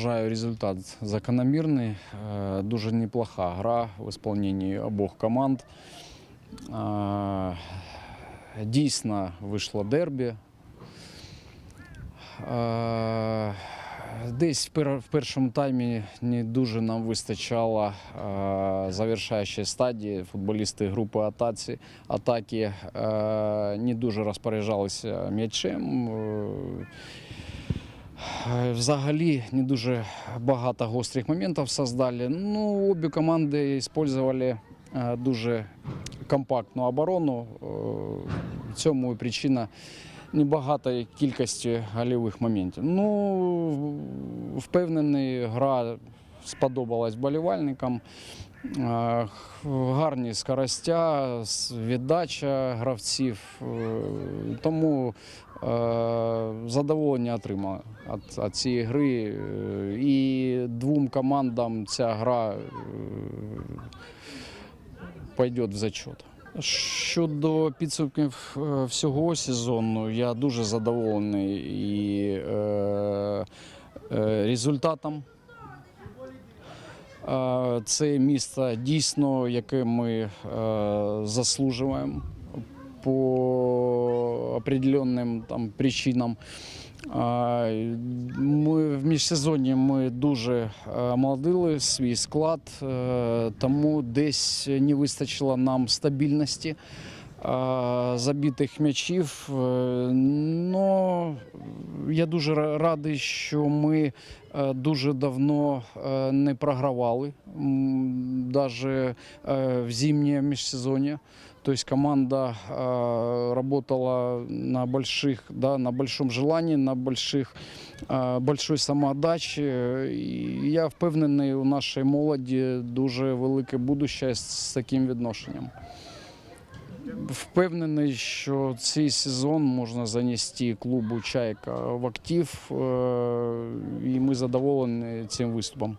вважаю результат закономірний. Е, Дуже неплоха гра в виконанні обох команд. Е, Дійсно вийшло дербі. Е, Десь в першому таймі не дуже нам вистачало завершаючої стадії. Футболісти групи атаці, атаки не дуже розпоряджалися м'ячем. Е, Взагалі не дуже багато гострих моментів создали. Ну, обі команди використовували е, дуже компактну оборону. Е, В цьому і причина небагатої кількості голівих моментів. Ну, впевнений, гра сподобалась болівальникам. Е, Гарні скоростя, віддача гравців. Е, Тому е, задоволення отримали від, цієї гри. І двом командам ця гра пойде в зачет. Щодо підсумків всього сезону, я дуже задоволений і результатом. Це місто дійсно, яке ми е, заслужуємо по определенним там причинам. Ми в міжсезонні ми дуже е, молодили свій склад, е, тому десь не вистачило нам стабільності забитих м'ячів. Е, Но я дуже радий, що ми е, дуже давно е, не програвали, навіть в зимнє міжсезоння. То есть команда э, на больших, да, на большом желании, на больших, э, самоотдачі. Я впевнений, у нашій молоді дуже велике будуще з таким відношенням. Впевнений, що цей сезон можна занести клубу Чайка в актив, е, і ми задоволені цим виступом.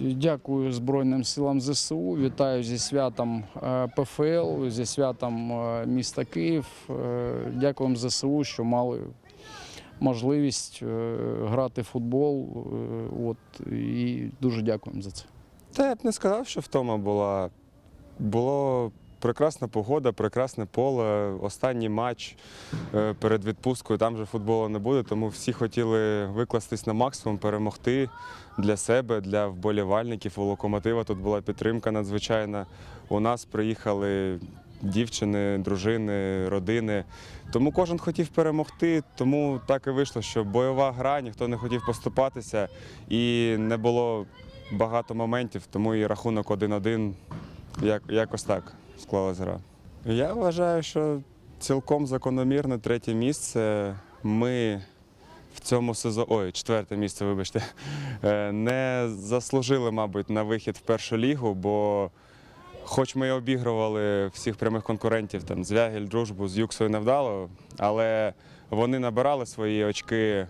Дякую Збройним силам ЗСУ. Вітаю зі святом е, ПФЛ, зі святом е, міста Київ. Дякуємо ЗСУ, що мали можливість грати в футбол. От, і дуже дякуємо за це. Та я б не сказав, що втома була. Було прекрасна погода, прекрасне поле. Останній матч е, перед відпусткою, там же футболу не буде, тому всі хотіли викластись на максимум, перемогти для себе, для вболівальників. У локомотива тут була підтримка надзвичайна. У нас приїхали дівчини, дружини, родини. Тому кожен хотів перемогти, тому так і вийшло, що бойова гра, ніхто не хотів поступатися і не було багато моментів, тому і рахунок 1-1 як, якось так склалась гра. Я вважаю, що цілком закономірне третє місце. Ми в цьому сезоні, ой, четверте місце, вибачте, е, не заслужили, мабуть, на вихід в першу лігу, бо хоч ми і обігрували всіх прямих конкурентів, там Звягіль, дружбу з Юксою невдало, але вони набирали свої очки е,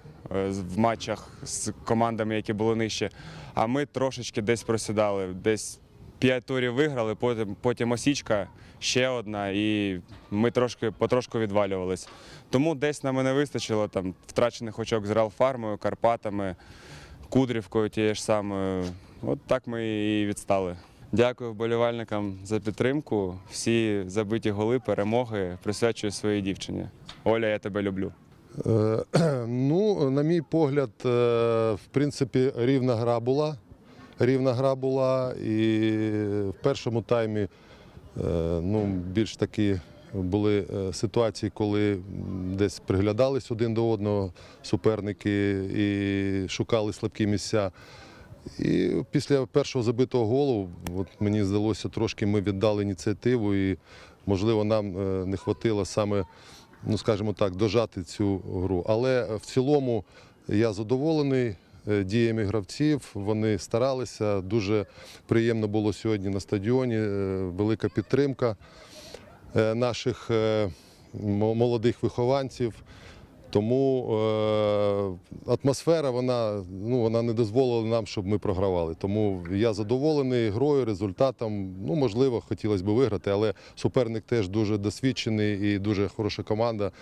в матчах з командами, які були нижче. А ми трошечки десь просідали, десь п'ять турів виграли, потім, потім осічка, ще одна, і ми трошки потрошку відвалювались. Тому десь на мене вистачило там втрачених очок з Реалфармою, Карпатами, Кудрівкою тією ж самою. От так ми і відстали. Дякую вболівальникам за підтримку. Всі забиті голи, перемоги присвячую своїй дівчині. Оля, я тебе люблю. Е, Ну, на мій погляд, е, в принципі, рівна гра була. Рівна гра була, і в першому таймі е, ну, більш такі були е, ситуації, коли десь приглядались один до одного суперники і шукали слабкі місця. І після першого забитого голу, от мені здалося, трошки ми віддали ініціативу, і, можливо, нам е, не хватило саме, ну скажімо так, дожати цю гру. Але в цілому я задоволений діями гравців. Вони старалися. Дуже приємно було сьогодні на стадіоні. е, Велика підтримка е, наших е, молодих вихованців. Тому е, атмосфера вона, ну, вона не дозволила нам, щоб ми програвали. Тому я задоволений грою, результатом. Ну, можливо, хотілося б виграти, але суперник теж дуже досвідчений і дуже хороша команда.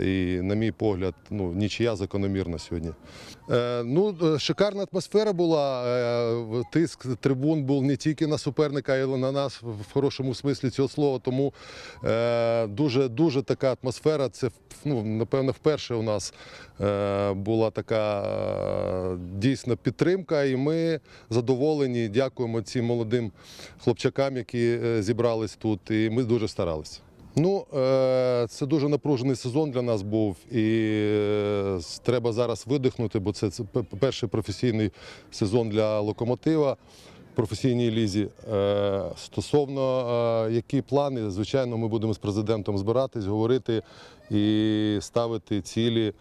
І, на мій погляд, ну, нічия закономірна сьогодні. Е, ну, е, шикарна атмосфера була. Е, тиск трибун був не тільки на суперника, а й на нас в хорошому смислі цього слова. Тому е, дуже, дуже така атмосфера. Це ну, напевно вперше у нас е, була така е, дійсно підтримка, і ми задоволені. Дякуємо цим молодим хлопчакам, які е, зібрались тут. І ми дуже старалися. Ну, це дуже напружений сезон для нас був, і треба зараз видихнути, бо це, перший професійний сезон для локомотива професійній лізі. Е, Стосовно е, які плани, звичайно, ми будемо з президентом збиратись, говорити і ставити цілі,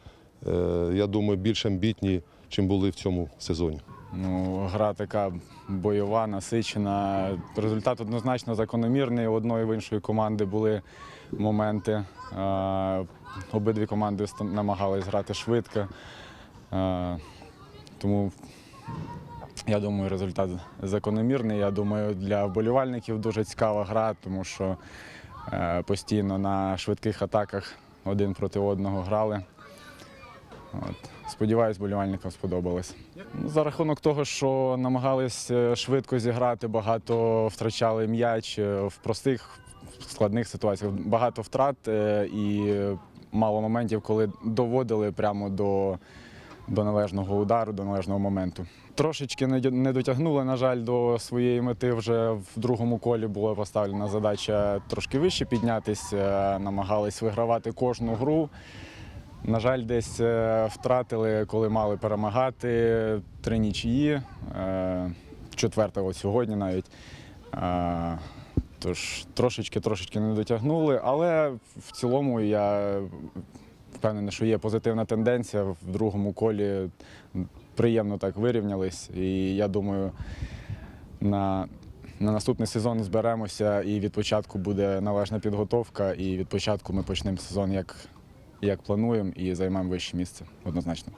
е, я думаю, більш амбітні, чим були в цьому сезоні. Ну, гра така бойова, насичена. Результат однозначно закономірний. У одної в іншої команди були моменти. Обидві команди намагались грати швидко. Тому я думаю, результат закономірний. Я думаю, для вболівальників дуже цікава гра, тому що е, постійно на швидких атаках один проти одного грали. От. Сподіваюсь, болівальникам сподобалось. За рахунок того, що намагались е, швидко зіграти, багато втрачали м'яч е, в простих складних ситуаціях, багато втрат і мало моментів, коли доводили прямо до, до належного удару, до належного моменту. Трошечки не дотягнули, на жаль, до своєї мети. Вже в другому колі була поставлена задача трошки вище піднятися, намагались вигравати кожну гру. На жаль, десь е, втратили, коли мали перемагати три нічиї. е, Четверта от сьогодні навіть. Е, Тож трошечки трошечки не дотягнули, але в цілому я впевнений, що є позитивна тенденція. В другому колі приємно так вирівнялись. І я думаю, на, на наступний сезон зберемося і від початку буде належна підготовка, і від початку ми почнемо сезон як, як плануємо і займемо вище місце однозначно.